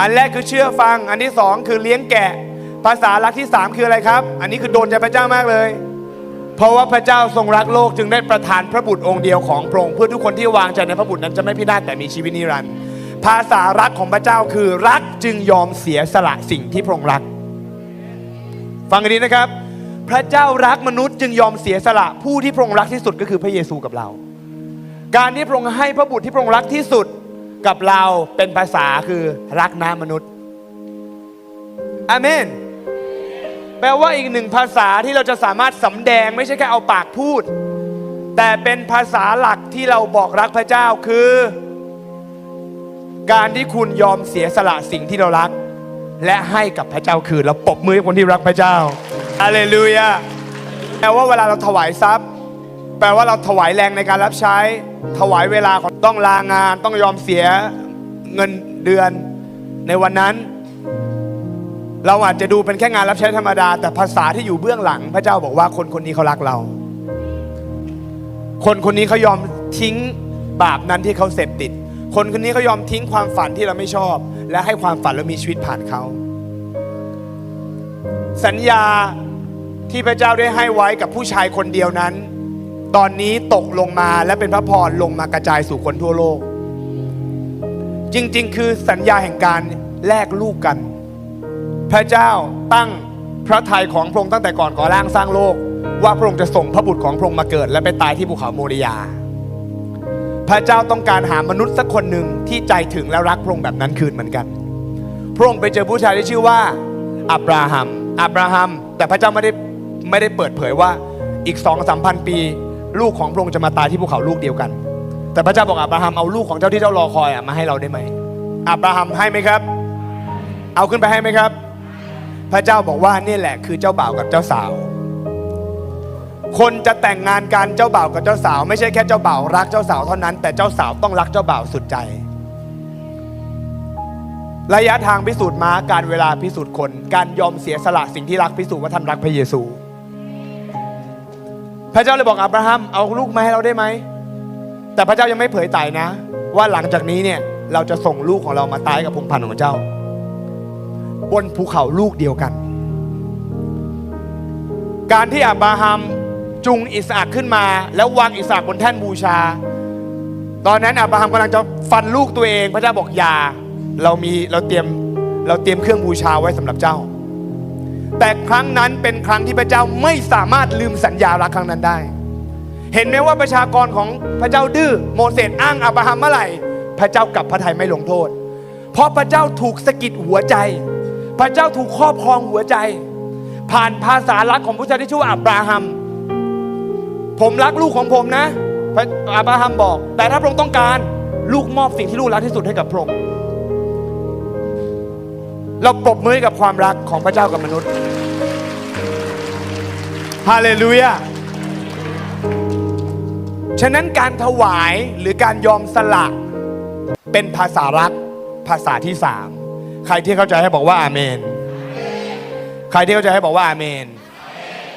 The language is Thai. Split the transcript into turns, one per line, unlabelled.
อันแรกคือเชื่อฟัง อันที่สองคือเลี้ยงแกะ ภาษารักที่สามคืออะไรครับ อันนี้คือโดนใจพระเจ้ามากเลย เพราะว่าพระเจ้าทรงรักโลกจึงได้ประทานพระบุตรองค์เดียวของพระองค์เพื่อทุกคนที่วางใจในพระบุตรนั้นจะไม่พินาศแต่มีชีวิตนิรันดร์ภาษารักของพระเจ้าคือรักจึงยอมเสียสละสิ่งที่พระองค์รัก ฟังกันดีนะครับ พระเจ้ารักมนุษย์จึงยอมเสียสละผู้ที่พระองค์รักที่สุดก็คือพระเยซูกับเรา การที่พระองค์ให้พระบุตรที่พระองค์รักที่สุด กับเราเป็นภาษาคือรักน้ามนุษย์อเมน แปลว่าอีกหนึ่งภาษาที่เราจะสามารถสำแดงไม่ใช่แค่เอาปากพูด แต่เป็นภาษาหลักที่เราบอกรักพระเจ้าคือ การที่คุณยอมเสียสละสิ่งที่เรารัก และให้กับพระเจ้าคืนเราปรบมือให้คนที่รักพระเจ้าอาเลลูยาแปลว่าเวลาเราถวายทรัพย์ แปลว่าเราถวายแรงในการรับใช้ ถวายเวลาของต้องลางาน ต้องยอมเสียเงินเดือนในวันนั้น เราอาจจะดูเป็นแค่งานรับใช้ธรรมดา แต่ภาษาที่อยู่เบื้องหลัง พระเจ้าบอกว่าคนคนนี้เขารักเรา คนคนนี้เขายอมทิ้งบาปนั้นที่เขาเสพติด คนคนนี้เขายอมทิ้งความฝันที่เราไม่ชอบ และให้ความฝันและมีชีวิตผ่านเขาสัญญาที่พระเจ้าได้ให้ไว้กับผู้ชายคนเดียวนั้น ตอนนี้ตกลงมาและเป็นพระพรลงมากระจายสู่คนทั่วโลก จริงๆ คือสัญญาแห่งการแลกลูกกัน พระเจ้าตั้งพระทัยของพระองค์ตั้งแต่ก่อนก่อร่างสร้างโลก ว่าพระองค์จะส่งพระบุตรของพระองค์มาเกิด และไปตายที่ภูเขาโมริยา พระเจ้าต้องการหามนุษย์สักคนหนึ่งที่ใจถึงและรักพระองค์แบบนั้นคืนเหมือนกัน พระองค์ไปเจอผู้ชายที่ชื่อว่าอับราฮัมอับราฮัม แต่พระเจ้าไม่ได้ไม่ได้เปิดเผยว่าอีกสองสามพันปี ลูกของพระองค์จะมาตายที่ภูเขาลูกเดียวกัน แต่พระเจ้าบอกอับราฮัมเอาลูกของเจ้าที่เจ้ารอคอยอมาให้เราได้ไหมอับราฮัมให้ไหมครับ เอาขึ้นไปให้ไหมครับ พระเจ้าบอกว่านี่แหละคือเจ้าบ่าวกับเจ้าสาว คนจะแต่งงานกันเจ้าบ่าวกับเจ้าสาว ไม่ใช่แค่เจ้าบ่าวรักเจ้าสาวเท่านั้นแต่เจ้าสาวต้องรักเจ้าบ่าวสุดใจระยะทางพิสูจน์ม้าการเวลาพิสูจน์คน การยอมเสียสละสิ่งที่รักพิสูจน์ว่าท่านรักพระเยซู พระเจ้าเลยบอกอับราฮัมเอาลูกมาให้เราได้ไหม แต่พระเจ้ายังไม่เผยไต่นะ ว่าหลังจากนี้เนี่ยเราจะส่งลูกของเรามาตายกับพงพันธุ์ของเจ้า บนภูเขาลูกเดียวกัน การที่อับราฮัมจุงอิสอักขึ้นมา แล้ววางอิสอักบนแท่นบูชา ตอนนั้นอับราฮัมกำลังจะฟันลูกตัวเอง พระเจ้าบอกอย่าเรามีเราเตรียมเราเตรียมเครื่องบูชาไว้สำหรับเจ้า แต่ครั้งนั้นเป็นครั้งที่พระเจ้าไม่สามารถลืมสัญญารักครั้งนั้นได้ เห็นไหมว่าประชากรของพระเจ้าดื้อโมเสสอ้างอับราฮัมเมื่อไหร่ พระเจ้ากลับพระทัยไม่ลงโทษ เพราะพระเจ้าถูกสะกิดหัวใจ พระเจ้าถูกครอบครองหัวใจ ผ่านภาษารักของผู้ชายที่ชื่อว่าอับราฮัม ผมรักลูกของผมนะอับราฮัมบอก แต่ถ้าพระองค์ต้องการลูกมอบสิ่งที่ลูกรักที่สุดให้กับพระองค์ เราปรบมือให้กับความรักของพระเจ้ากับมนุษย์ฮาเลลูยาฉะนั้นการถวายหรือการยอมสละเป็นภาษารักภาษาที่สามใครที่เข้าใจให้บอกว่าอาเมน ใครที่เข้าใจให้บอกว่าอาเมน